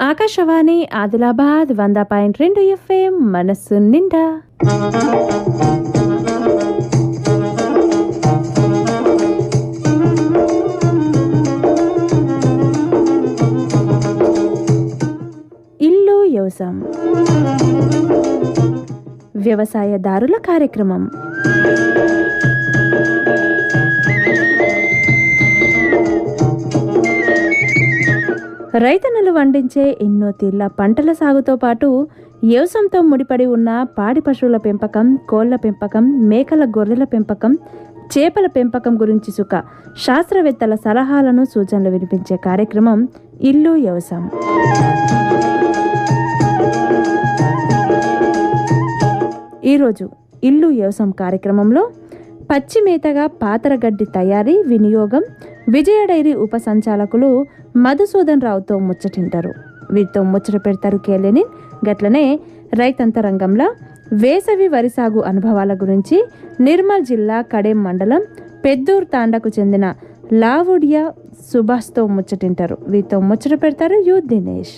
ఆకాశవాణి ఆదిలాబాద్ వంద పాయింట్ రెండు ఎఫ్ఎం మనస్సు నిండా. ఇల్లు వ్యవసాయం వ్యవసాయదారుల కార్యక్రమం. రైతన్నలు వండించే ఎన్నో తీర్ల పంటల సాగుతో పాటు వ్యవసాయంతో ముడిపడి ఉన్న పాడి పశువుల పెంపకం కోళ్ళ పెంపకం మేకల గొర్రెల పెంపకం చేపల పెంపకం గురించి సుఖ శాస్త్రవేత్తల సలహాలను సూచనలు వినిపించే కార్యక్రమం ఇల్లు వ్యవసాయం ఈరోజు ఇల్లు వ్యవసాయం కార్యక్రమంలో పచ్చి మేతగా పాతరగడ్డి తయారీ వినియోగం విజయ డైరీ ఉప సంచాలకులు మధుసూదన్ రావుతో ముచ్చటింటారు. వీరితో ముచ్చట పెడతారు కేలేని గట్లనే రైతంతరంగంలో వేసవి వరి సాగు అనుభవాల గురించి నిర్మల్ జిల్లా కడేం మండలం పెద్దూర్ తాండకు చెందిన లావుడియా సుభాష్తో ముచ్చటింటారు. వీరితో ముచ్చట పెడతారు యు. దినేష్.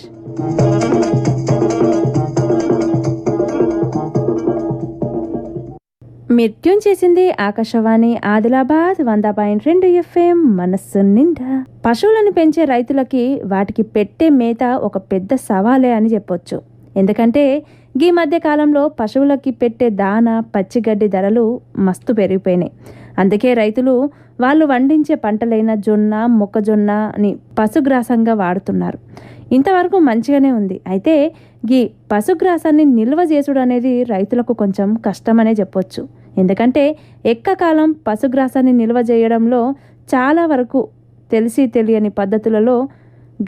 మీరు చేసింది ఆకాశవాణి ఆదిలాబాద్ వంద పాయింట్ రెండు ఎఫ్ఎం మనస్సు నిండా. పశువులను పెంచే రైతులకి వాటికి పెట్టే మేత ఒక పెద్ద సవాలే అని చెప్పొచ్చు. ఎందుకంటే ఈ మధ్య కాలంలో పశువులకి పెట్టే దాన పచ్చిగడ్డి ధరలు మస్తు పెరిగిపోయినాయి. అందుకే రైతులు వాళ్ళు వండించే పంటలైన జొన్న మొక్కజొన్న అని పశుగ్రాసంగా వాడుతున్నారు. ఇంతవరకు మంచిగానే ఉంది. అయితే ఈ పశుగ్రాసాన్ని నిల్వ చేసుడు అనేది రైతులకు కొంచెం కష్టమనే చెప్పొచ్చు. ఎందుకంటే ఎక్కకాలం పశుగ్రాసాన్ని నిల్వ చేయడంలో చాలా వరకు తెలిసి తెలియని పద్ధతులలో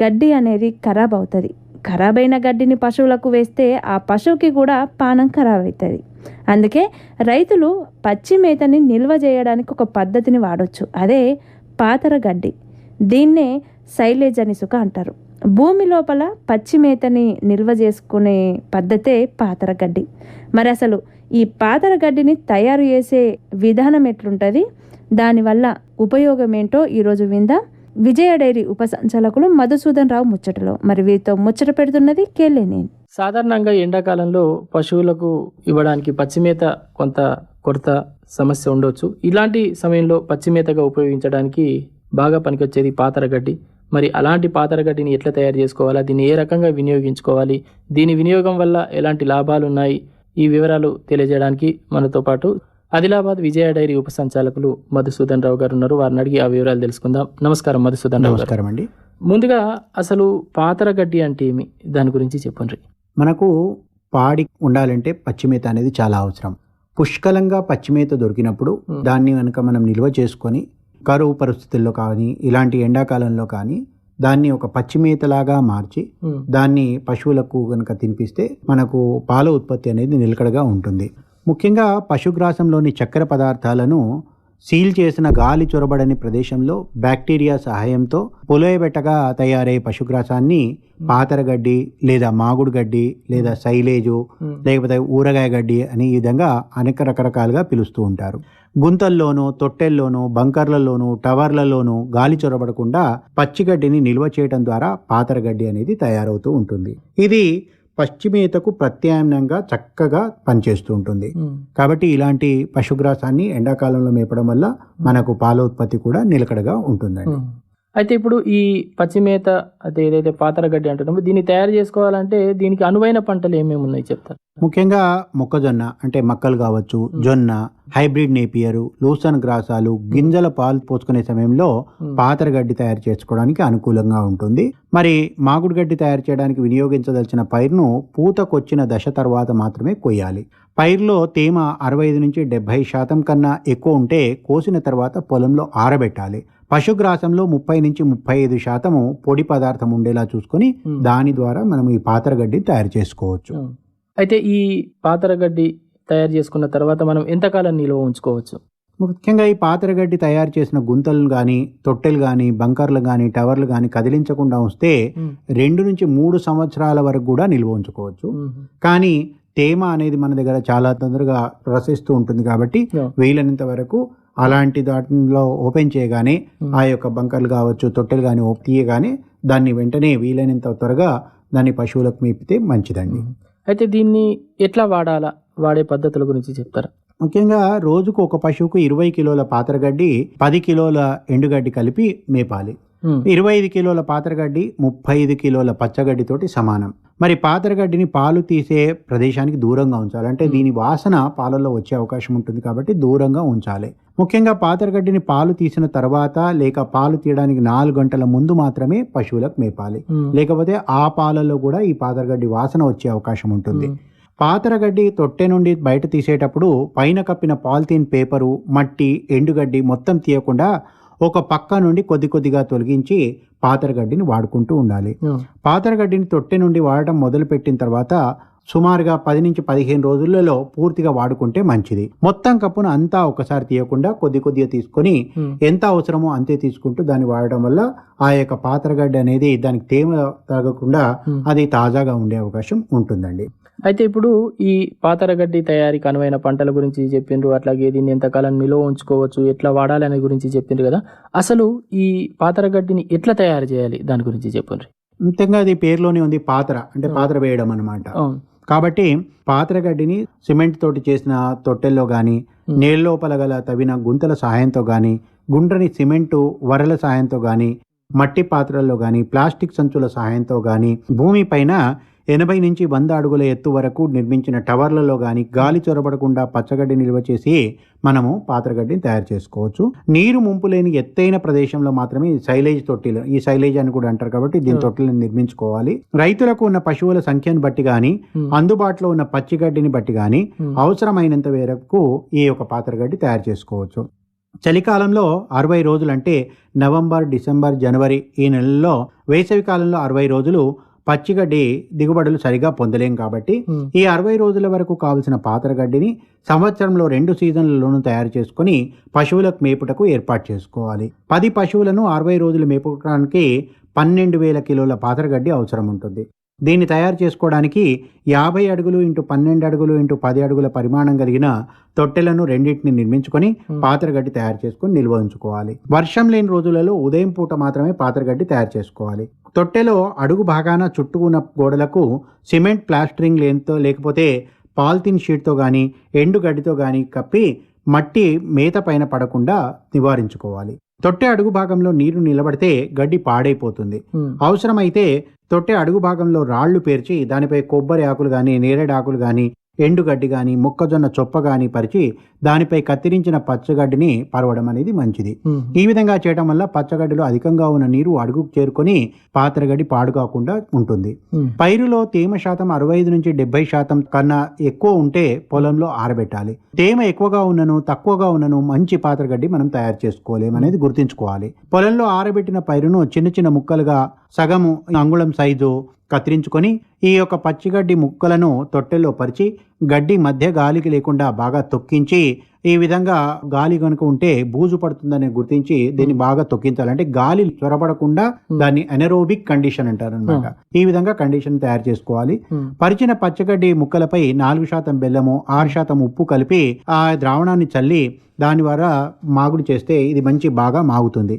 గడ్డి అనేది ఖరాబ్ అవుతుంది. ఖరాబ్ అయిన గడ్డిని పశువులకు వేస్తే ఆ పశువుకి కూడా పానం ఖరాబ్ అవుతుంది అందుకే రైతులు పచ్చి మేతని నిల్వ చేయడానికి ఒక పద్ధతిని వాడొచ్చు. అదే పాతర గడ్డి. దీన్నే సైలేజ్ అని సుఖ అంటారు. భూమి లోపల పచ్చి మేతని నిల్వ చేసుకునే పద్ధతే పాతర గడ్డి. మరి అసలు ఈ పాతర గడ్డిని తయారు చేసే విధానం ఎట్లుంటుంది? దానివల్ల ఉపయోగం ఏంటో ఈరోజు విందా? విజయ డైరీ ఉప సంచాలకులు మధుసూదన్ రావు ముచ్చటలో. మరి వీరితో ముచ్చట పెడుతున్నది కేలేని సాధారణంగా ఎండాకాలంలో పశువులకు ఇవ్వడానికి పచ్చిమేత కొంత కొరత సమస్య ఉండొచ్చు. ఇలాంటి సమయంలో పచ్చిమేతగా ఉపయోగించడానికి బాగా పనికొచ్చేది పాతరగడ్డి మరి అలాంటి పాతరగడ్డిని ఎట్లా తయారు చేసుకోవాలా? దీన్ని ఏ రకంగా వినియోగించుకోవాలి? దీని వినియోగం వల్ల ఎలాంటి లాభాలు ఉన్నాయి? ఈ వివరాలు తెలియజేయడానికి మనతో పాటు ఆదిలాబాద్ విజయ డైరీ ఉప సంచాలకులు మధుసూదన్ రావు గారు ఉన్నారు. వారిని అడిగి ఆ వివరాలు తెలుసుకుందాం. నమస్కారం మధుసూదన్ రావు నమస్కారం అండి. ముందుగా అసలు పాతరగడ్డి అంటే ఏమి? దాని గురించి చెప్పండి మనకు పాడి ఉండాలంటే పచ్చిమేత అనేది చాలా అవసరం. పుష్కలంగా పచ్చిమేత దొరికినప్పుడు. దాన్ని కనుక మనం నిల్వ చేసుకొని కరువు పరిస్థితుల్లో కానీ ఇలాంటి ఎండాకాలంలో కానీ దాన్ని ఒక పచ్చిమేతలాగా మార్చి దాన్ని పశువులకు కనుక తినిపిస్తే మనకు పాల ఉత్పత్తి అనేది నిలకడగా ఉంటుంది. ముఖ్యంగా పశుగ్రాసంలోని చక్కెర పదార్థాలను సీల్ చేసిన గాలి చొరబడని ప్రదేశంలో బ్యాక్టీరియా సహాయంతో పొలోయబెట్టగా తయారయ్యే పశుగ్రాసాన్ని పాతరగడ్డి లేదా మాగుడు గడ్డి లేదా సైలేజు లేకపోతే ఊరగాయ గడ్డి అని ఈ విధంగా అనేక రకరకాలుగా పిలుస్తూ ఉంటారు. గుంతల్లోనూ తొట్టెల్లోనూ బంకర్లలోనూ టవర్లలోనూ గాలి చొరబడకుండా పచ్చిగడ్డిని నిల్వ చేయడం ద్వారా పాతరగడ్డి అనేది తయారవుతూ ఉంటుంది ఇది పశ్చిమేతకు ప్రత్యామ్నాయంగా చక్కగా పనిచేస్తూ ఉంటుంది. కాబట్టి ఇలాంటి పశుగ్రాసాన్ని ఎండాకాలంలో మేపడం వల్ల మనకు పాల ఉత్పత్తి కూడా నిలకడగా ఉంటుందండి. అయితే ఇప్పుడు ఈ పచ్చిమేత అదే ఏదైతే పాతరగడ్డి అంటున్నామో దీన్ని తయారు చేసుకోవాలంటే దీనికి అనువైన పంటలు ఏమేమి ఉన్నాయి చెప్తారు? ముఖ్యంగా మొక్కజొన్న అంటే మక్కలు కావచ్చు జొన్న హైబ్రిడ్ నేపియరు లూసన్ గ్రాసాలు గింజల పాలు పోసుకునే సమయంలో ఉమ్, పాతరగడ్డి తయారు చేసుకోవడానికి అనుకూలంగా ఉంటుంది. మరి మాగుడు గడ్డి తయారు చేయడానికి వినియోగించదలిచిన పైరును పూతకొచ్చిన దశ తర్వాత మాత్రమే కొయ్యాలి. పైరులో తేమ అరవై ఐదు నుంచి డెబ్బై శాతం కన్నా ఎక్కువ ఉంటే కోసిన తర్వాత పొలంలో ఆరబెట్టాలి. పశుగ్రాసంలో ముప్పై నుంచి ముప్పై ఐదు శాతము పొడి పదార్థం ఉండేలా చూసుకొని. దాని ద్వారా మనం ఈ పాతరగడ్డి తయారు చేసుకోవచ్చు. అయితే ఈ పాతరగడ్డి తయారు చేసుకున్న తర్వాత మనం ఎంతకాలం నిల్వ ఉంచుకోవచ్చు ముఖ్యంగా ఈ పాతరగడ్డి తయారు చేసిన గుంతలు కానీ తొట్టెలు కానీ బంకర్లు కానీ టవర్లు కానీ కదిలించకుండా ఉమ్, రెండు నుంచి మూడు సంవత్సరాల వరకు కూడా నిల్వ ఉంచుకోవచ్చు కానీ తేమ అనేది మన దగ్గర చాలా తొందరగా ప్రసరిస్తూ ఉంటుంది కాబట్టి. వీలైనంత వరకు అలాంటి దాంట్లో ఓపెన్ చేయగానే ఉమ్, ఆ యొక్క బంకర్లు కావచ్చు తొట్టెలు కానీ తీయగానే దాన్ని వెంటనే వీలైనంత త్వరగా దాన్ని పశువులకు మేపితే మంచిదండి. అయితే దీన్ని ఎట్లా వాడాలా? వాడే పద్ధతుల గురించి చెప్తారా? ముఖ్యంగా రోజుకు ఒక పశువుకు ఇరవై కిలోల పాతరగడ్డి పది కిలోల ఎండుగడ్డి కలిపి మేపాలి. ఇరవై ఐదు కిలోల పాతరగడ్డి ముప్పై ఐదు కిలోల పచ్చగడ్డితోటి సమానం. మరి పాతరగడ్డిని పాలు తీసే ప్రదేశానికి దూరంగా ఉంచాలి. అంటే దీని వాసన పాలల్లో వచ్చే అవకాశం ఉంటుంది కాబట్టి దూరంగా ఉంచాలి. ముఖ్యంగా పాతరగడ్డిని పాలు తీసిన తర్వాత లేక పాలు తీయడానికి నాలుగు గంటల ముందు మాత్రమే పశువులకు మేపాలి. లేకపోతే ఆ పాలలో కూడా ఈ పాతరగడ్డి వాసన వచ్చే అవకాశం ఉంటుంది. పాతరగడ్డి తొట్టె నుండి బయట తీసేటప్పుడు పైన కప్పిన పాలిథీన్ పేపరు మట్టి ఎండుగడ్డి మొత్తం తీయకుండా ఒక పక్క నుండి కొద్ది కొద్దిగా తొలగించి పాతరగడ్డిని వాడుకుంటూ ఉండాలి పాతరగడ్డిని తొట్టె నుండి వాడటం మొదలుపెట్టిన తర్వాత సుమారుగా పది నుంచి పదిహేను రోజులలో పూర్తిగా వాడుకుంటే మంచిది మొత్తం కప్పును అంతా ఒకసారి తీయకుండా కొద్ది కొద్దిగా తీసుకొని. ఎంత అవసరమో అంతే తీసుకుంటూ దాన్ని వాడడం వల్ల ఆ యొక్క పాతరగడ్డి అనేది దానికి తేమ తగ్గకుండా. అది తాజాగా ఉండే అవకాశం ఉంటుందండి అయితే ఇప్పుడు ఈ పాతరగడ్డి తయారీకి అనువైన పంటల గురించి చెప్పిండ్రు అట్లాగే దీన్ని ఎంతకాలం నిల్వ ఉంచుకోవచ్చు ఎట్లా వాడాలి అనే గురించి చెప్పిండ్రు కదా. అసలు ఈ పాతరగడ్డిని ఎట్లా తయారు చేయాలి? దాని గురించి చెప్పండి ముఖ్యంగా అది పేరులోనే ఉంది పాత్ర అంటే పాత్ర వేయడం అనమాట కాబట్టి పాత్రగడ్డిని సిమెంట్ తోటి చేసిన తొట్టెల్లో కానీ Hmm. నేల్లోపల గల తవ్విన గుంతల సహాయంతో కానీ గుండ్రని సిమెంటు వరల సహాయంతో కానీ మట్టి పాత్రల్లో కానీ ప్లాస్టిక్ సంచుల సహాయంతో కానీ భూమిపైన ఎనభై నుంచి వంద అడుగుల ఎత్తు వరకు నిర్మించిన టవర్లలో కానీ గాలి చొరబడకుండా పచ్చగడ్డి నిల్వ చేసి మనము పాత్రగడ్డిని తయారు చేసుకోవచ్చు. నీరు ముంపు లేని ఎత్తైన ప్రదేశంలో మాత్రమే ఈ సైలేజ్ తొట్టిలు ఈ సైలేజ్ అని కూడా అంటారు కాబట్టి దీని. తొట్టిలను నిర్మించుకోవాలి. రైతులకు ఉన్న పశువుల సంఖ్యను బట్టి ఉమ్, అందుబాటులో ఉన్న పచ్చిగడ్డిని బట్టి ఉమ్, అవసరమైనంత మేరకు ఈ యొక్క పాత్రగడ్డి తయారు చేసుకోవచ్చు. చలికాలంలో అరవై రోజులు అంటే నవంబర్ డిసెంబర్ జనవరి ఈ నెలల్లో వేసవి కాలంలో అరవై రోజులు పచ్చిగడ్డి దిగుబడులు సరిగా పొందలేం కాబట్టి ఉమ్, ఈ అరవై రోజుల వరకు కావలసిన పాత్రగడ్డిని సంవత్సరంలో రెండు సీజన్లలోనూ తయారు చేసుకొని పశువులకు మేపుటకు ఏర్పాటు చేసుకోవాలి. పది పశువులను అరవై రోజులు మేపుకోవడానికి పన్నెండు వేల కిలోల పాత్రగడ్డి అవసరం ఉంటుంది. దీన్ని తయారు చేసుకోవడానికి యాభై అడుగులు ఇంటూ పన్నెండు అడుగులు ఇంటూ పది అడుగుల పరిమాణం కలిగిన తొట్టెలను రెండింటిని నిర్మించుకొని ఉమ్, పాత్రగడ్డి తయారు చేసుకొని నిల్వ ఉంచుకోవాలి. వర్షం లేని రోజులలో ఉదయం పూట మాత్రమే పాత్రగడ్డి తయారు చేసుకోవాలి. తొట్టెలో అడుగు భాగాన చుట్టూ ఉన్న గోడలకు సిమెంట్ ప్లాస్టరింగ్ లేనితో లేకపోతే పాలిథిన్ షీట్తో కానీ ఎండు గడ్డితో కానీ కప్పి మట్టి మేత పైన పడకుండా నివారించుకోవాలి. తొట్టె అడుగు భాగంలో నీరు నిలబడితే గడ్డి పాడైపోతుంది. అవసరమైతే తొట్టె అడుగు భాగంలో రాళ్ళు పేర్చి దానిపై కొబ్బరి ఆకులు కానీ నేరేడు ఆకులు కానీ ఎండుగడ్డి కానీ మొక్కజొన్న చొప్ప కానీ పరిచి దానిపై కత్తిరించిన పచ్చగడ్డిని పరవడం అనేది మంచిది. ఈ విధంగా చేయడం వల్ల పచ్చగడ్డిలో అధికంగా ఉన్న నీరు అడుగుకు చేరుకొని పాత్రగడ్డి పాడు కాకుండా ఉంటుంది. పైరులో తేమ శాతం అరవై ఐదు నుంచి డెబ్బై శాతం కన్నా ఎక్కువ ఉంటే పొలంలో ఆరబెట్టాలి. తేమ ఎక్కువగా ఉన్నను తక్కువగా ఉన్నను మంచి పాత్రగడ్డి మనం తయారు చేసుకోలేము అనేది గుర్తుంచుకోవాలి. పొలంలో ఆరబెట్టిన పైరును చిన్న చిన్న ముక్కలుగా సగము అంగుళం సైజు కత్తిరించుకొని ఈ యొక్క పచ్చిగడ్డి ముక్కలను తొట్టెలో పరిచి గడ్డి మధ్య గాలికి లేకుండా బాగా తొక్కించి ఈ విధంగా గాలి కనుక ఉంటే బూజు పడుతుందని గుర్తించి దీన్ని బాగా తొక్కించాలి. అంటే గాలి చొరబడకుండా దాన్ని ఎనరోబిక్ కండిషన్ అంటారు అనమాట ఈ విధంగా కండిషన్ తయారు చేసుకోవాలి. పరిచిన పచ్చగడ్డి ముక్కలపై నాలుగు శాతం బెల్లము ఆరు శాతం ఉప్పు కలిపి ఆ ద్రావణాన్ని చల్లి దాని ద్వారా మాగుడు చేస్తే ఇది మంచి బాగా మాగుతుంది.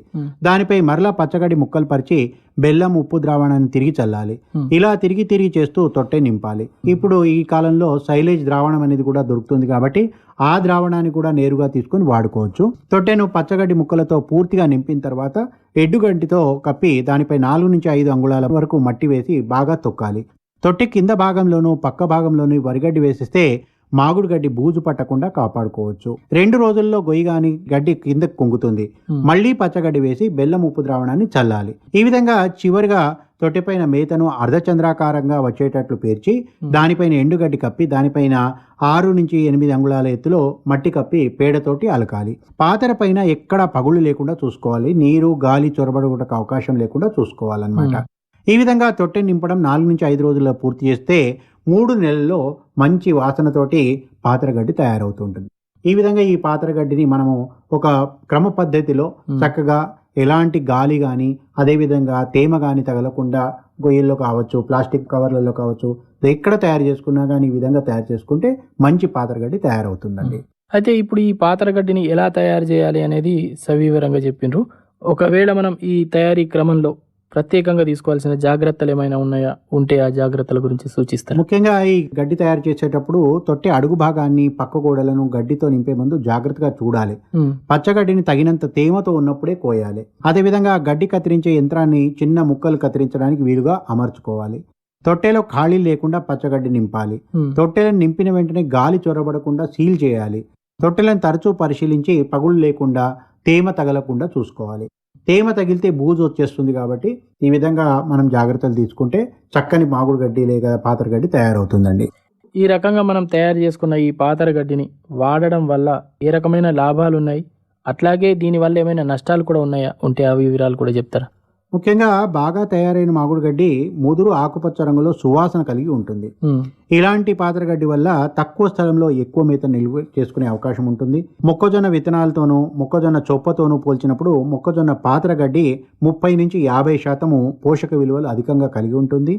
దానిపై మరలా పచ్చగడ్డి ముక్కలు పరిచి బెల్లం ఉప్పు ద్రావణాన్ని తిరిగి చల్లాలి. ఇలా తిరిగి తిరిగి చేస్తూ తొట్టె నింపాలి. ఇప్పుడు ఈ కాలంలో సైలేజ్ ద్రావణం అనేది కూడా దొరుకుతుంది కాబట్టి ఆ ద్రావణాన్ని కూడా నేరుగా తీసుకొని వాడుకోవచ్చు. తొట్టెను పచ్చగడ్డి ముక్కలతో పూర్తిగా నింపిన తర్వాత ఎడ్డుగడ్డితో కప్పి దానిపై నాలుగు నుంచి ఐదు అంగుళాల వరకు మట్టి వేసి బాగా తొక్కాలి. తొట్టి కింద భాగంలోనూ పక్క భాగంలోనూ వరిగడ్డి వేసిస్తే మాగుడు గడ్డి బూజు పట్టకుండా కాపాడుకోవచ్చు. రెండు రోజుల్లో గొయ్యి గాని గడ్డి కిందకు కుంగుతుంది. మళ్ళీ పచ్చగడ్డి వేసి బెల్లం ఉప్పు ద్రావణాన్ని చల్లాలి. ఈ విధంగా చివరిగా తొట్టెపైన మేతను అర్ధచంద్రాకారంగా వచ్చేటట్లు పేర్చి దానిపైన ఎండుగడ్డి కప్పి దానిపైన ఆరు నుంచి ఎనిమిది అంగుళాల ఎత్తులో మట్టి కప్పి పేడతోటి అలకాలి. పాతర పైన ఎక్కడా పగుళ్ళు లేకుండా చూసుకోవాలి. నీరు గాలి చొరబడడానికి అవకాశం లేకుండా చూసుకోవాలన్నమాట. ఈ విధంగా తొట్టె నింపడం నాలుగు నుంచి ఐదు రోజుల్లో పూర్తి చేస్తే మూడు నెలల్లో మంచి వాసనతోటి పాత్రగడ్డి తయారవుతుంటుంది. ఈ విధంగా ఈ పాత్రగడ్డిని మనము ఒక క్రమ పద్ధతిలో. చక్కగా ఎలాంటి గాలి కానీ అదేవిధంగా తేమ కానీ తగలకుండా గొయ్యిల్లో కావచ్చు ప్లాస్టిక్ కవర్లలో కావచ్చు ఎక్కడ తయారు చేసుకున్నా కానీ ఈ విధంగా తయారు చేసుకుంటే మంచి పాత్రగడ్డి తయారవుతుందండి. అయితే ఇప్పుడు ఈ పాతరగడ్డిని ఎలా తయారు చేయాలి అనేది సవివరంగా చెప్పిండ్రు ఒకవేళ మనం ఈ తయారీ క్రమంలో ప్రత్యేకంగా తీసుకోవాల్సిన జాగ్రత్తలు ఏమైనా ఉన్నాయా? ఉంటే ఆ జాగ్రత్తల గురించి సూచిస్తారు? ముఖ్యంగా ఈ గడ్డి తయారు చేసేటప్పుడు తొట్టె అడుగు భాగాన్ని పక్క గోడలను గడ్డితో నింపే ముందు జాగ్రత్తగా చూడాలి. పచ్చగడ్డిని తగినంత తేమతో ఉన్నప్పుడే కోయాలి. అదేవిధంగా గడ్డి కత్తిరించే యంత్రాన్ని చిన్న ముక్కలు కత్తిరించడానికి వీలుగా అమర్చుకోవాలి. తొట్టెలో ఖాళీ లేకుండా పచ్చగడ్డి నింపాలి. తొట్టెలను నింపిన వెంటనే గాలి చొరబడకుండా సీల్ చేయాలి. తొట్టెలను తరచూ పరిశీలించి పగుళ్ళు లేకుండా తేమ తగలకుండా చూసుకోవాలి. తేమ తగిలితే బూజు వచ్చేస్తుంది కాబట్టి ఈ విధంగా మనం జాగ్రత్తలు తీసుకుంటే చక్కని మాగుడు గడ్డి లేక పాతర గడ్డి తయారవుతుందండి. ఈ రకంగా మనం తయారు చేసుకున్న ఈ పాతర గడ్డిని వాడడం వల్ల ఏ రకమైన లాభాలు ఉన్నాయి అట్లాగే దీనివల్ల ఏమైనా నష్టాలు కూడా ఉన్నాయా? ఉంటే అవి వివరాలు కూడా చెప్తారా? ముఖ్యంగా బాగా తయారైన మాగుడు గడ్డి ముదురు ఆకుపచ్చ రంగులో సువాసన కలిగి ఉంటుంది. ఇలాంటి పాతరగడ్డి వల్ల తక్కువ స్థలంలో ఎక్కువ మేత నిల్వ చేసుకునే అవకాశం ఉంటుంది. మొక్కజొన్న విత్తనాలతోనూ మొక్కజొన్న చొప్పతోనూ పోల్చినప్పుడు మొక్కజొన్న పాతరగడ్డి ముప్పై నుంచి యాభై శాతము పోషక విలువలు అధికంగా కలిగి ఉంటుంది.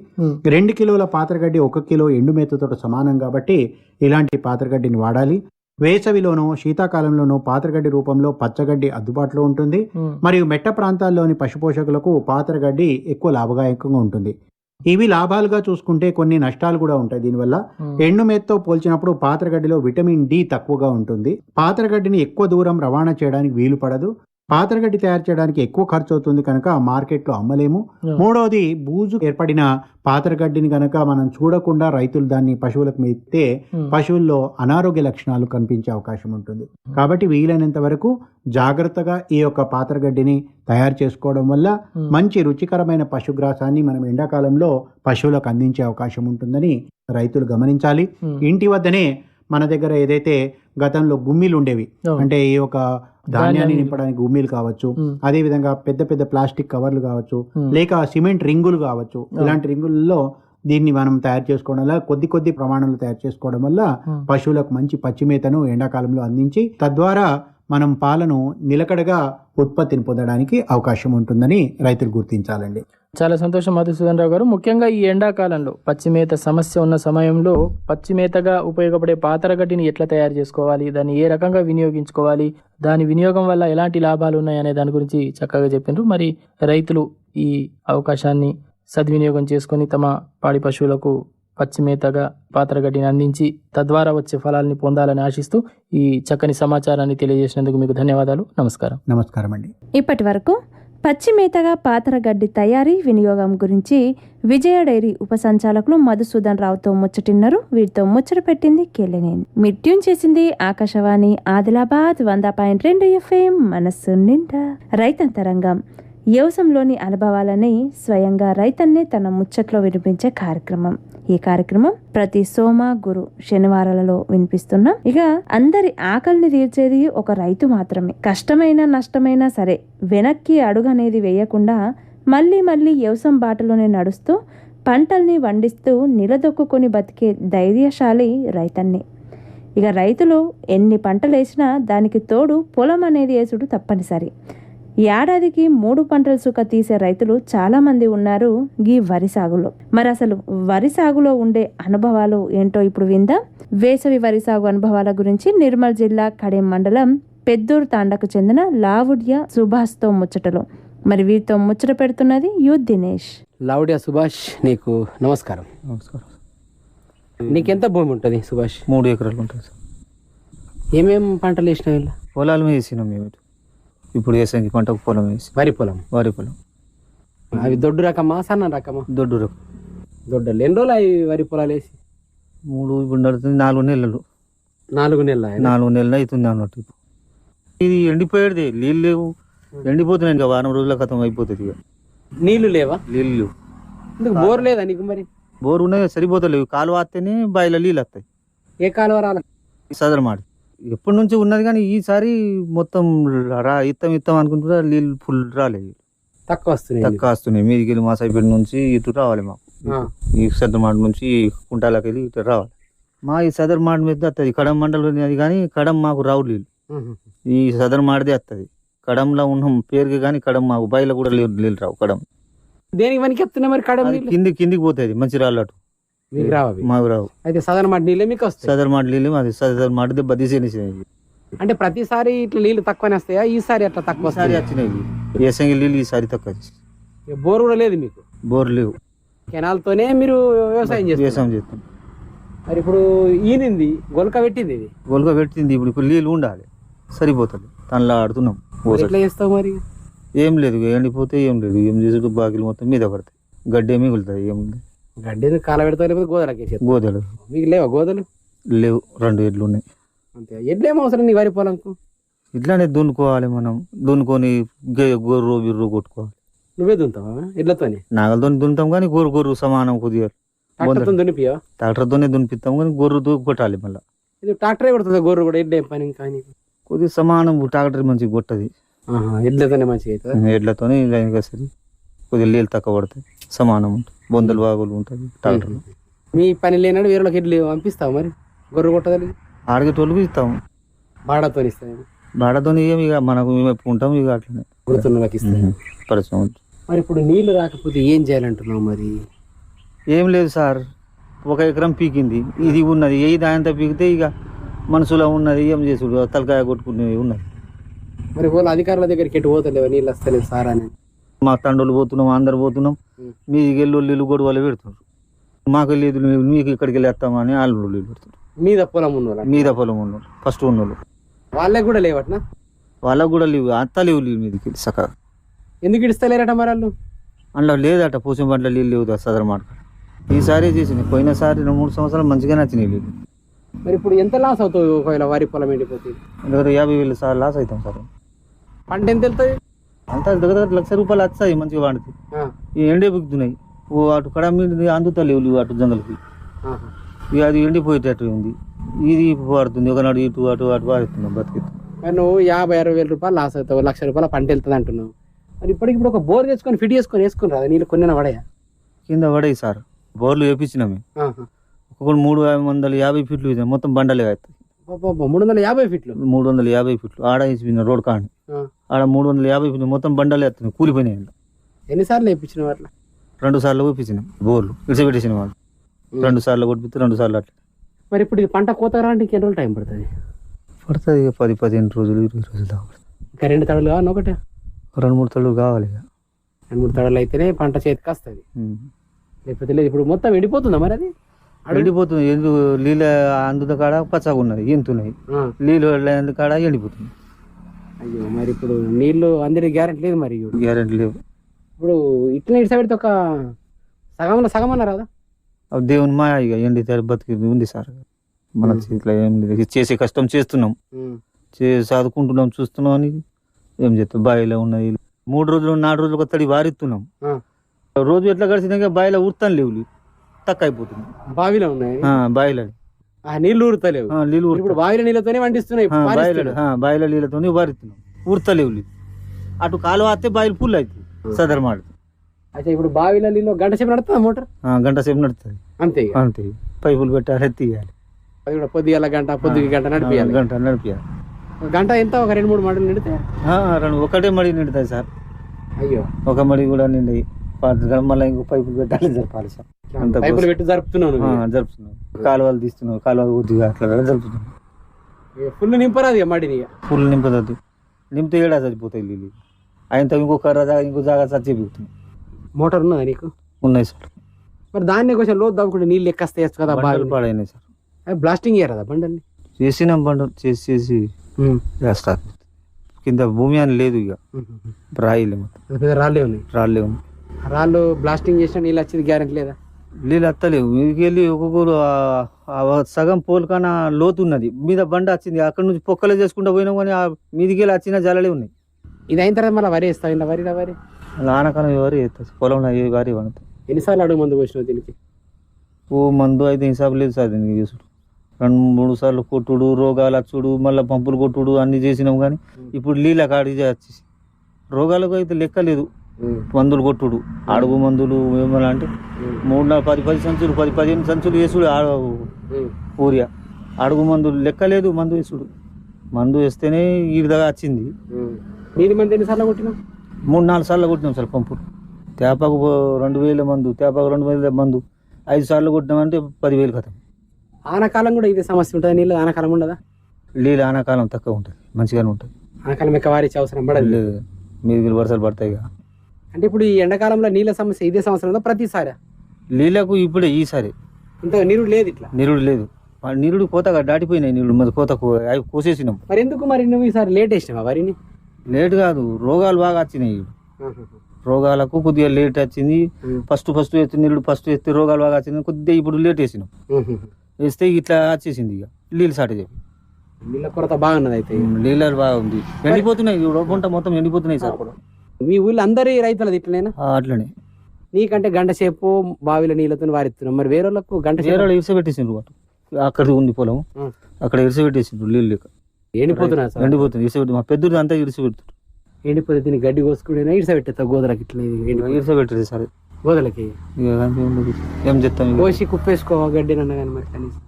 రెండు కిలోల పాతరగడ్డి ఒక కిలో ఎండు మేతతో సమానం కాబట్టి ఇలాంటి పాతరగడ్డిని వాడాలి. వేసవిలోనూ శీతాకాలంలోనూ పాతరగడ్డి రూపంలో పచ్చగడ్డి అందుబాటులో ఉంటుంది. మరియు మెట్ట ప్రాంతాల్లోని పశుపోషకులకు పాతరగడ్డి ఎక్కువ లాభదాయకంగా ఉంటుంది. ఇవి లాభాలుగా చూసుకుంటే కొన్ని నష్టాలు కూడా ఉంటాయి దీనివల్ల. ఎండు మేతతో పోల్చినప్పుడు పాతరగడ్డిలో విటమిన్ డి తక్కువగా ఉంటుంది. పాతరగడ్డిని ఎక్కువ దూరం రవాణా చేయడానికి వీలు పడదు పాతరగడ్డి తయారు చేయడానికి ఎక్కువ ఖర్చు అవుతుంది కనుక మార్కెట్లో అమ్మలేము. మూడవది బూజు ఏర్పడిన పాతరగడ్డిని కనుక మనం చూడకుండా రైతులు దాన్ని పశువులకు మేస్తే ఉమ్, పశువుల్లో అనారోగ్య లక్షణాలు కనిపించే అవకాశం ఉంటుంది. కాబట్టి వీలైనంత వరకు జాగ్రత్తగా ఈ యొక్క పాతరగడ్డిని తయారు చేసుకోవడం వల్ల మంచి రుచికరమైన పశుగ్రాసాన్ని మనం ఎండాకాలంలో పశువులకు అందించే అవకాశం ఉంటుందని రైతులు గమనించాలి. ఇంటి వద్దనే మన దగ్గర ఏదైతే గతంలో గుమ్మిలు ఉండేవి. అంటే ఈ యొక్క ధాన్యాన్ని నింపడానికి గుమ్మిలు కావచ్చు అదే విధంగా పెద్ద పెద్ద ప్లాస్టిక్ కవర్లు కావచ్చు లేక సిమెంట్ రింగులు కావచ్చు ఇలాంటి రింగుల్లో దీన్ని మనం తయారు చేసుకోవడం వల్ల కొద్ది కొద్ది ప్రమాణంలో తయారు చేసుకోవడం వల్ల. పశువులకు మంచి పచ్చి మేతను ఎండాకాలంలో అందించి తద్వారా మనం పాలను నిలకడగా ఉత్పత్తిని పొందడానికి అవకాశం ఉంటుందని రైతులు గుర్తించాలండి. చాలా సంతోషం మధుసూదన్ రావు గారు. ముఖ్యంగా ఈ ఎండాకాలంలో పచ్చిమేత సమస్య ఉన్న సమయంలో పచ్చిమేతగా ఉపయోగపడే పాతరగడ్డిని ఎట్లా తయారు చేసుకోవాలి? దాన్ని ఏ రకంగా వినియోగించుకోవాలి? దాని వినియోగం వల్ల ఎలాంటి లాభాలు ఉన్నాయి అనే దాని గురించి చక్కగా చెప్పిండ్రు మరి రైతులు ఈ అవకాశాన్ని సద్వినియోగం చేసుకొని తమ పాడి పశువులకు పచ్చిమేతగా పాతరగడ్డిని అందించి తద్వారా వచ్చే ఫలాల్ని పొందాలని ఆశిస్తూ ఈ చక్కని సమాచారాన్ని తెలియజేసినందుకు మీకు ధన్యవాదాలు. నమస్కారం. నమస్కారం అండి. ఇప్పటి వరకు పచ్చి మేతగా పాతరగడ్డి తయారీ వినియోగం గురించి విజయ డైరీ ఉప సంచాలకులు మధుసూదన్ రావుతో ముచ్చటిన్నారు. వీటితో ముచ్చట పెట్టింది కేలేనేని మిట్యూన్ చేసింది ఆకాశవాణి ఆదిలాబాద్ వంద పాయింట్ రెండు ఎఫ్ఎం మనస్సు నిండా. రైతంతరంగం. వ్యవసాయంలోని అనుభవాలని స్వయంగా రైతన్నే తన ముచ్చట్లో వినిపించే కార్యక్రమం. ఈ కార్యక్రమం ప్రతి సోమ గురు శనివారాలలో వినిపిస్తున్నాం ఇక అందరి ఆకలిని తీర్చేది ఒక రైతు మాత్రమే. కష్టమైన నష్టమైనా సరే వెనక్కి అడుగు అనేది వేయకుండా మళ్ళీ మళ్ళీ వ్యవసాయం బాటలోనే నడుస్తూ పంటల్ని వండిస్తూ నిలదొక్కుని బతికే ధైర్యశాలి రైతన్నే. ఇక రైతులు ఎన్ని పంటలు వేసినా దానికి తోడు పొలం అనేది వేసుడు తప్పనిసరి. ఏడాదికి మూడు పంటలు సుఖ తీసే రైతులు చాలా మంది ఉన్నారు గీ వరి సాగులో. మరి అసలు వరి సాగులో ఉండే అనుభవాలు ఏంటో ఇప్పుడు విందాం. వేసవి వరి సాగు అనుభవాల గురించి నిర్మల్ జిల్లా కడెం మండలం పెద్దూరు తాండకు చెందిన లావుడ్య సుభాష్తో ముచ్చటలో. మరి వీరితో ముచ్చట పెడుతున్నది యు దినేష్. లావుడియా సుభాష్ నీకు నమస్కారం. నమస్కారం నీకెంత భూమి ఉంటుంది సుభాష్? మూడు ఎకరాలు ఉంటుంది సార్. ఏమేం పంటలు వేసినావు ఇలా? పొలాలు వేసినాం మేము. ఇప్పుడు వేసాం పంటకు పొలం వేసి. వరి పొలం. వరి పొలం. అవి దొడ్డు రకమా? సన్న రకమా? దొడ్డు రకం. దొడ్డలు. ఎన్ని రోజులు అవి వరి పొలాలు వేసి? మూడు ఇప్పుడు నడుస్తుంది నాలుగు నెలలు. నాలుగు నెలల? నాలుగు నెలలు అవుతుంది అన్నట్టు. ఇది ఎండిపోయేది నీళ్ళు లేవు. ఎండిపోతున్నాయి ఇంకా వారం రోజుల క్రితం అయిపోతుంది ఇక. నీళ్ళు లేవా? నీళ్ళు. లేవు ఎందుకు బోర్ లేదా నీకు మరి? బోరు ఉన్నాయి సరిపోతలేవు. కాలు వాస్తేనే బాయిలో నీళ్ళు వస్తాయి. ఏ కాలువ రాల? సదరమాడి. ఎప్పటి నుంచి ఉన్నది కానీ ఈసారి మొత్తం రా ఇత్తం ఇత్తం అనుకుంటున్నా నీళ్ళు ఫుల్ రాలేదు. తక్కువ వస్తున్నాయి తక్కువ వస్తున్నాయి. మీదికి వెళ్ళి మాసాయిపేట నుంచి ఇటు రావాలి మాకు. ఈ సదర్మాడ్ నుంచి కుంటాలకు వెళ్ళి ఇటు రావాలి. మా ఈ సదర్మాడ్ మీద వస్తుంది కడం మండలం ఉన్నది కానీ కడం మాకు రావు నీళ్ళు. ఈ సదర్మాడదే వస్తుంది కడంలో ఉన్నాం పేరుకి కానీ కడం మాకు బయలు కూడా నీళ్ళు నీళ్ళు రావు. కడం దేనికి పనికి చెప్తున్నా మరి కడం అది కింది కిందికి పోతుంది. మంచి రాళ్ళటు మీకు రావు. మాకు రావు. అయితే సాధారణ మాట నీళ్ళే మీకు వస్తాయి? సదర్మాడ్ నీళ్ళు మాది. సదర్మాడ దెబ్బ తీసేసి అంటే ప్రతిసారి ఇట్లా నీళ్ళు తక్కువనే వస్తాయా? ఈసారి అట్లా తక్కువ వస్తాయి? వచ్చినాయి. ఏసంగి నీళ్ళు ఈసారి తక్కువ వచ్చాయి. ఇక బోర్ కూడా లేదు మీకు? బోర్ లేవు. కెనాల్తోనే మీరు వ్యవసాయం చేస్తారు వ్యవసాయం చేస్తాం. మరి ఇప్పుడు ఈనింది గొలక పెట్టింది ఇది? గొలుగా పెట్టింది. ఇప్పుడు ఇప్పుడు నీళ్ళు ఉండాలి. సరిపోతుంది. దానిలో ఆడుతున్నాం. ఎట్లా చేస్తావు మరి? ఏం లేదు. ఎండిపోతే ఏం లేదు. ఏం చేసుడు బాకీలు మొత్తం మీద పడతాయి. గడ్డే మిగులుతుంది. ఏం గడ్డి కాల పెడతావు లేకపోతే గోదలకి వేసేస్తావు గోదలు మీకు లేవా గోదలు లేవు రెండు ఎడ్లు ఉన్నాయి. అంతే. ఎడ్లేం అవసరం నీ వరి పొలంకు ఇట్లానే దున్నుకోవాలి మనం. దున్నుకొని గొర్రు బిర్రు కొట్టుకోవాలి. నువ్వే దుంతావా ఎడ్లతోని? నాగలతో దున్నుతాం కానీ గొర్రు గొర్రు సమానం కొద్దిగా. దున్నిపియా ట్రాక్టర్తోనే దున్నిపిస్తాం కానీ గొర్రు కొట్టాలి మళ్ళీ. ఇది ట్రాక్టరే కొడుతుంది గొర్రె కూడా ఎడ్లేం పని ఇంకా నీకు? కొద్దిగా సమానం ట్రాక్టర్ మంచిగా కొట్టది. ఎడ్లతోనే మంచిగా అవుతుంది? ఎడ్లతోనే సరి. కొద్దిగా నీళ్ళు తక్కువ పడతాయి. సమానం ఉంటుంది. బొందలు బాగులు ఉంటుంది ట్రాక్టర్ మీ పని లేనాడు వేరే ఎడ్లు పంపిస్తావు మరి? గొర్రె కొట్టదలి ఆడగేటోళ్ళకి ఇస్తాం. బాడాతో ఇస్తాను బాడతోని ఏమి ఇక మనకు మేము ఎప్పుడు ఉంటాం ఇక అట్లనే. గుర్తున్నకి ఉంటుంది. మరి ఇప్పుడు నీళ్ళు రాకపోతే ఏం చేయాలంటున్నావు మరి? ఏం లేదు సార్ ఒక ఎకరం పీకింది. ఇది ఉన్నది ఏ దాయంతో పీకితే ఇక మనసులో ఉన్నది ఏం చేసుడు? తలకాయ కొట్టుకునేది ఉన్నది. మరి వాళ్ళ అధికారుల దగ్గరికి ఎటు పోతలేవా నీళ్ళు వస్తలేదు సార్ అని? మా తండ్రులు పోతున్నాం అందరు పోతున్నాం. మీదికి వెళ్ళి నీళ్ళు గొడవలు పెడుతున్నారు. మాకు లేదు మీకు ఇక్కడికి వెళ్ళి వస్తామని వాళ్ళు నీళ్ళు పెడుతున్నారు. మీద పొలం ఉన్న వాళ్ళ మీద పొలం ఉన్నోళ్ళు ఫస్ట్ ఉన్నోళ్ళు. వాళ్ళకి కూడా లేవట్నా? వాళ్ళకు కూడా లేవు అంతా లేవు నీళ్ళు మీదకి సకా ఎందుకు ఇడుస్తలేరట మరి వాళ్ళు? అందులో లేదట పూసం పంటల నీళ్ళు లేవు సదర్ మాట ఈసారి చేసింది పోయినసారి రెండు మూడు సంవత్సరాలు మంచిగానే వచ్చినాయి నీళ్ళు. మరి ఇప్పుడు ఎంత లాస్ అవుతుంది ఒకవేళ వరి పొలం ఎండిపోతుంది యాభై వేలు సార్ లాస్ అవుతాం సార్. పంట ఎంత వెళ్తుంది? అంతా దగ్గర దగ్గర లక్ష రూపాయలు వస్తాయి మంచిగా ఆ, ఈ ఎండే బిగుతున్నాయి. ఓ అటు కడ మీద అందుతలేవు లేవు అటు జంగల్కి. ఇక అది ఎండిపోయేటట్టు ఉంది. ఇది పడుతుంది. ఒకనాడు ఇటు అటు అటు పారుతున్నాం బతికిస్తాం మరి నువ్వు యాభై అరవై వేల రూపాయలు లాస్ అవుతావు. లక్ష రూపాయల పంట వెళ్తుంది అంటున్నావు. మరి ఇప్పటికి ఇప్పుడు ఒక బోర్ తెచ్చుకొని ఫిట్ చేసుకొని వేసుకుని రాదా నీళ్ళు కొన్ని పడయా? కింద పడేయి సార్. బోర్లు వేపించినామే. ఆహా. ఒక్కొక్కరు మూడు వందల యాభై ఫీట్లు మొత్తం బండలే అవుతాయి మూడు వందల యాభై ఫీట్లు. మూడు వందల యాభై ఫీట్లు. ఆడ వేసిన రోడ్ కాని. ఆడ మూడు వందల యాభై ఫీట్లు మొత్తం బండలే వస్తున్నాయి కూలిపోయినాయి. ఎన్నిసార్లు వేయించిన అట్లా రెండు సార్లు వేపించినాం బోర్లు ఇడిచిపెట్టేసిన వాళ్ళు. రెండు సార్లు కొట్టిపిస్తే రెండు సార్లు అట్లా. మరి ఇప్పుడు ఇది పంట కోత రావడానికి ఎన్ని రోజులు టైం పడుతుంది? పడుతుంది ఇక పది పదిహేను రోజులు ఇరవై రోజులు దాకా. ఇంకా రెండు తడలు కావాలి ఒకటే? రెండు మూడు తళ్ళు కావాలి ఇక. రెండు మూడు తడలు అయితేనే పంట చేతికి వస్తుంది. లేకపోతే లేదు ఇప్పుడు మొత్తం ఎండిపోతుందా మరి అది? ఎండిపోతుంది. ఎందుకు నీళ్ళ అందుత కాడ పచ్చగా ఉన్నది ఎంతున్నాయి. నీళ్ళు లేని కాడ ఎండిపోతుంది. అయ్యో మరి ఇప్పుడు నీళ్ళు అందరి గ్యారెంటీ లేదు మరి. గ్యారెంటీ లేవు ఇప్పుడు ఇట్లా ఇటు పెడితే ఒక సగం సగం అన్న రాదా అవి దేవుని మాయ ఇక ఎండి బతికి ఉంది సార్. మన చేతిలో ఏం లేదు. చేసే కష్టం చేస్తున్నాం. చే చదువుకుంటున్నాం చూస్తున్నాం అని ఏం చేస్తాం? బావిలో ఉన్నది మూడు రోజులు నాలుగు రోజులు ఒక తడి వారిస్తున్నాం. రోజు ఎట్లా గడిచినాక బావిలో ఉడతాను లేవు. తక్కువ అయిపోతుంది బావిలో ఉన్నాయి? బావిలో. ఆ నీళ్ళు ఊరుతలేవు. నీళ్ళు ఇప్పుడు. బావిలో నీళ్ళతోనే వండిస్తున్నాయి బావిలో బావిలో నీళ్ళతో వారిస్తున్నాం నీళ్ళు. అటు కాలువ వస్తే బావిలు ఫుల్ అవుతుంది సదర్ మాట అయితే ఇప్పుడు బావిలో నీళ్ళు గంట సేపు నడుతుందా మోటార్? గంట సేపు నడుస్తుంది. అంతే. అంతే. పైపులు పెట్టాలి తీయాలి. అది కూడా పొద్దుగల గంట పొద్దుకి గంట నడిపియాలి. గంట నడిపియాలి. గంట ఎంత? ఒక రెండు మూడు మడులు నిడితే? రెండు ఒకటే మడి నిండుతాయి సార్. అయ్యో. ఒక మడి కూడా నిండి మళ్ళీ ఇంకో పైపులు పెట్టాలి జరపాలి సార్. అంత పైపులు పెట్టి జరుపుతున్నావు ఆ, నువ్వు. జరుపుతున్నాం. కాలువలు తీస్తున్నాం కాలువ కొద్దిగా అట్లా కూడా జరుపుతున్నాం. ఇక ఫుల్ నింపరాదు ఇక మడిని ఇక. ఫుల్ నింపదద్దు నింపితే ఏడా చచ్చిపోతాయి నీళ్ళు? ఆయనతో ఇంకో కర్ర జాగా ఇంకో జాగా చచ్చిపోతుంది మోటార్ ఉన్నదా నీకు? ఉన్నాయి సార్. మరి దాన్ని కొంచెం లోతు దాపుకుంటే నీళ్ళు ఎక్కస్తేయచ్చు కదా బావి. పాడైనాయి సార్. బ్లాస్టింగ్ చేయరాదా బండల్ని? చేసినాం బండలు చేసి చేసి చేస్తారు కింద భూమి అని లేదు ఇక. రాయిలే మొత్తం. రాళ్ళే ఉన్నాయి. రాళ్ళే ఉంది రాళ్ళు బ్లాస్టింగ్ చేసిన నీళ్ళు వచ్చేది గ్యారెంటీ లేదా? నీళ్ళు వస్తలేవు. మీదకి వెళ్ళి ఒక్కొక్కరు సగం పోల్కన్నా లోతు ఉన్నది. మీద బండ వచ్చింది. అక్కడ నుంచి పొక్కలే చేసుకుంటూ పోయినాం కానీ మీదికి వెళ్ళి వచ్చిన జలలే ఉన్నాయి. ఇది అయిన తర్వాత మళ్ళీ వరి వేస్తావు? ఇలా వరి వరి? ఆనకాలం ఎవరు చేస్తారు పొలంలో ఏ వారి ఎన్నిసార్లు అడుగు మందు పోసినావు దీనికి? ఓ మందు అయితే హిసాబు లేదు సార్ దీనికి చేసుడు రెండు మూడు సార్లు కొట్టుడు రోగాలు వచ్చుడు మళ్ళీ పంపులు కొట్టుడు అన్ని చేసినాం కానీ ఇప్పుడు నీళ్ళ కాడికి వచ్చేసి. రోగాలకు అయితే లెక్క లేదు. మందులు కొట్టుడు. అడుగు మందులు ఏమన్నా అంటే మూడు నాలుగు పది పది సంచులు పది పదిహేను సంచులు వేసుడు ఆ- ఊరియా. అడుగు మందులు లెక్క లేదు మందు వేసుడు. మందు వేస్తేనే ఈ విధంగా వచ్చింది. మంది ఎన్నిసార్లు మూడు నాలుగు సార్లు కొట్టినాం సార్ పంపులు. తేపాకు రెండు వేల మందు తేపాకు రెండు వేల మందు. ఐదు సార్లు కొట్టినామంటే పదివేలు కథం. ఆనకాలం కూడా ఇదే సమస్య ఉంటుంది? నీళ్ళు ఆనకాలం ఉండదా? నీళ్ళు ఆనాకాలం తక్కువ ఉంటుంది మంచిగానే ఉంటుంది. ఆనకాలం ఎక్క వారిచ్చే అవసరం పడదు. లేదు మీదికి వర్షాలు పడతాయి ఇక. అంటే ఇప్పుడు ఈ ఎండాకాలంలో నీళ్ళ సమస్య ఇదే సంవత్సరంలో ప్రతిసారి? నీళ్ళకు ఇప్పుడే ఈసారి. ఇంత నీరు లేదు ఇట్లా? నీరుడు లేదు. ఆ నీరుడు కోతగా దాటిపోయినాయి నీళ్ళు మరి కోత అవి కోసేసినాం. మరి ఎందుకు మరి నువ్వు ఈసారి లేట్ వేసినావా వరిని? లేట్ కాదు రోగాలు బాగా వచ్చినాయి. రోగాలకు కొద్దిగా లేట్ వచ్చింది. ఫస్ట్ ఫస్ట్ ఎత్తి నీళ్ళు ఫస్ట్ ఎత్తి రోగాలు బాగా వచ్చింది కొద్దిగా ఇప్పుడు లేట్ వేసినాం. వేస్తే ఇట్లా వచ్చేసింది ఇక. నీళ్ళు సాటి చెప్పి నీళ్ళ కొరత బాగున్నది అయితే నీళ్ళు బాగుంది. ఎండిపోతున్నాయి రోడ్డు పంట మొత్తం ఎండిపోతున్నాయి సార్. మీ ఊళ్ళో అందరి రైతులది ఇట్లనేనా? అట్లనే. నీకంటే గంట సేపు బావిల నీళ్ళతో వారిస్తున్నాం మరి వేరే వాళ్ళకు గంట వేరే ఇరిసబెట్టేసిండ్రు అటు అక్కడ ఉంది పొలం. అక్కడ ఇరిసబెట్టేసిండ్రు నీళ్ళు లేక. ఎండిపోతున్నా సార్? ఎండిపోతుంది ఇరిసబెట్టి మా పెద్దది అంతా ఇరిసబెడుతుంది ఎండిపోతే దీన్ని గడ్డి కోసుకునే ఇడిస పెట్టేస్తా గోదలకి ఇట్లా ఎండిపోయి ఇరిసబెట్టేది సరే. గోదలకి. ఏం చెప్తాం? కోసి కుప్పేసుకోవా గడ్డి అన్న కానీ మరి కనీసం.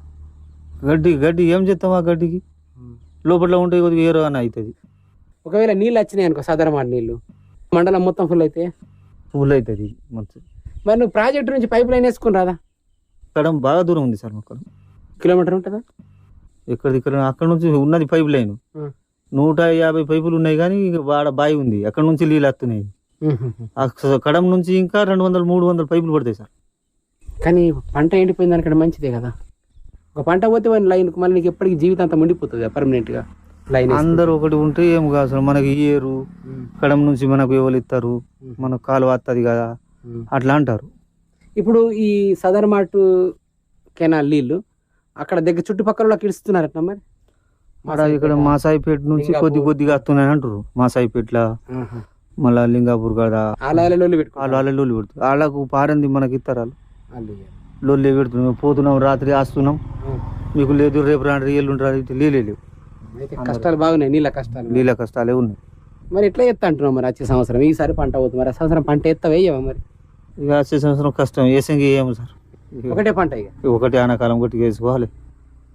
గడ్డి గడ్డి ఏం చేస్తాం ఆ గడ్డికి? లోపల ఉంటే కొద్దిగా ఏరో అని అవుతుంది. ఒకవేళ నీళ్ళు వచ్చినాయి అనుకో సాధారణ నీళ్ళు. మండలం మొత్తం ఫుల్ అయితే? ఫుల్ అవుతుంది మంచి. మరి నువ్వు ప్రాజెక్ట్ నుంచి పైప్ లైన్ వేసుకుని రాదా ఇక్కడ బాగా దూరం ఉంది సార్ మాకు కిలోమీటర్ ఉంటుందా? ఇక్కడ ఇక్కడ అక్కడ నుంచి ఉన్నది పైప్ లైన్. నూట యాభై పైపులు ఉన్నాయి కానీ వాడ బావి ఉంది. అక్కడ నుంచి నీళ్ళు వస్తున్నాయి. కడం నుంచి ఇంకా రెండు వందలు మూడు వందల పైపులు పడతాయి సార్. కానీ పంట ఎండిపోయింది దానికంటే మంచిదే కదా. ఒక పంట పోతే వాని లైన్ మళ్ళీ నీకు ఎప్పటికీ జీవితాంతం ఉండిపోతుంది పర్మనెంట్గా. లైన్ అందరు ఒకటి ఉంటే ఏం కాదు సార్ మనకి ఇయ్యరు. కడం నుంచి మనకు ఎవరు ఇస్తారు? మనకు కాలు వస్తుంది కదా. అట్లా అంటారు. ఇప్పుడు ఈ సదర్మాటు కెనాల్ నీళ్ళు అక్కడ దగ్గర చుట్టుపక్కల వాళ్ళకి ఇస్తున్నారట మరి? ఆడ ఇక్కడ మా సాయిపేట నుంచి కొద్ది కొద్దిగా వస్తున్నాయి అంటారు మా సాయిపేట్ల ఆహా. మళ్ళా లింగాపూర్ కాడ. లొల్లి పెడుతుంది వాళ్ళకు పారింది మనకి ఇస్తారు వాళ్ళు. లొల్లి పెడుతున్నాం పోతున్నాం రాత్రి ఆస్తున్నాం. మీకు లేదు రేపు రాండి ఎల్లుండి రాండి ఇట్లా నీళ్ళే లేవు. అయితే కష్టాలు బాగున్నాయి నీళ్ళ కష్టాలు. నీళ్ళ కష్టాలే ఉన్నాయి. మరి ఎట్లా ఎత్తా అంటున్నావు మరి వచ్చే సంవత్సరం? ఈసారి పంట అవుతుంది మరి ఆ సంవత్సరం పంట ఎత్త వేయవా మరి? ఇక వచ్చే సంవత్సరం కష్టం ఏసంగి ఏమో సార్. ఇక ఒకటే పంట ఇక. ఒకటి ఆనకాలం ఒకటి వేసుకోవాలి.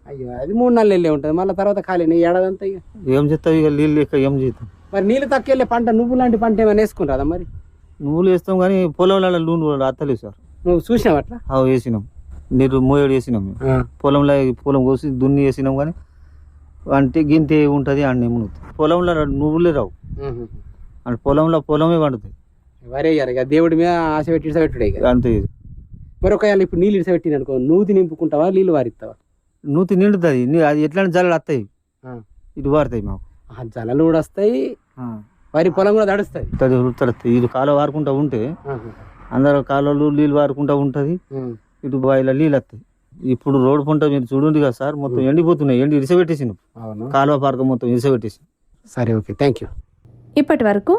అయ్యో అది మూడు నెలలు వెళ్ళే ఉంటుంది మళ్ళీ తర్వాత ఖాళీ నీ ఏడాది అంతా ఇక. ఏం చేస్తావు ఇక? నీళ్ళు లేక ఏం చేస్తాం మరి నీళ్ళు తక్కువ వెళ్ళే పంట నువ్వు లాంటి పంట ఏమైనా వేసుకుంటారా మరి? నువ్వులు వేస్తాం కానీ పొలంలో నూనె అత్తలేదు సార్. నువ్వు చూసినావు అట్లా? అవి వేసినాం. నీరు మోయడు వేసినాం పొలంలో పొలం కోసి దున్ని వేసినాం కానీ అంటే గింతే ఉంటుంది అన్నీ మునుగుతాయి. పొలంలో నువ్వులే రావు. అంటే పొలంలో పొలమే పండుతాయి. వరే ఇక. దేవుడి మీద ఆశ పెట్టి ఇడిస పెట్టుడే ఇక. అంతే మరి ఒకవేళ ఇప్పుడు నీళ్ళు ఇడిస పెట్టింది అనుకో నూతి నింపుకుంటావా నీళ్ళు వారిస్తావా? నూతి నిండుతుంది. అది ఎట్లాంటి జల్లలు వస్తాయి. ఇటు వారుతాయి మాకు. ఆ జలలు కూడా వస్తాయి. వరి పొలం కూడా తడుస్తుంది తడి తడుస్తాయి. ఇది కాలువ వారుకుంటా ఉంటే అందరు కాలువలు నీళ్ళు వారుకుంటా ఉంటుంది. ఇటు బావిలో నీళ్ళు వస్తాయి. ఇప్పుడు రోడ్డు పంట మీరు చూడండి కదా సార్ మొత్తం ఎండిపోతున్నాయి. ఎండి ఇరిసబెట్టేసిండు అవును? కాలువ పార్క మొత్తం ఇరిసబెట్టేసి. సరే ఓకే. థ్యాంక్ యూ ఇప్పటి వరకు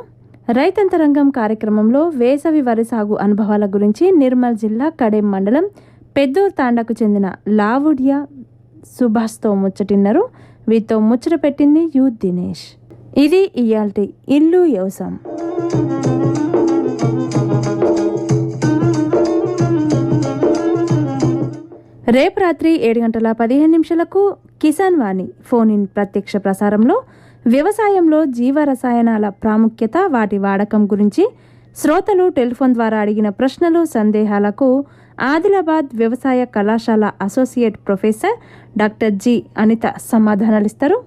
రైతంతరంగం కార్యక్రమంలో వేసవి వరి సాగు అనుభవాల గురించి నిర్మల్ జిల్లా కడెం మండలం పెద్దూర్ తాండకు చెందిన లావుడియా సుభాష్తో ముచ్చటిన్నారు. వీరితో ముచ్చట పెట్టింది యు దినేష్. ఇది ఇయాల్టి ఇల్లు వ్యవసాయం రేపు రాత్రి ఏడు గంటల పదిహేను నిమిషాలకు కిసాన్ వాణి ఫోన్ ఇన్ ప్రత్యక్ష ప్రసారంలో వ్యవసాయంలో జీవ రసాయనాల ప్రాముఖ్యత వాటి వాడకం గురించి శ్రోతలు టెలిఫోన్ ద్వారా అడిగిన ప్రశ్నలు సందేహాలకు ఆదిలాబాద్ వ్యవసాయ కళాశాల associate professor doctor G. Anitha సమాధానాలిస్తారు.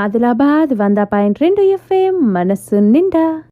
Adilabad వంద పాయింట్ రెండు ఎఫ్ఎం మనస్సు నిండా.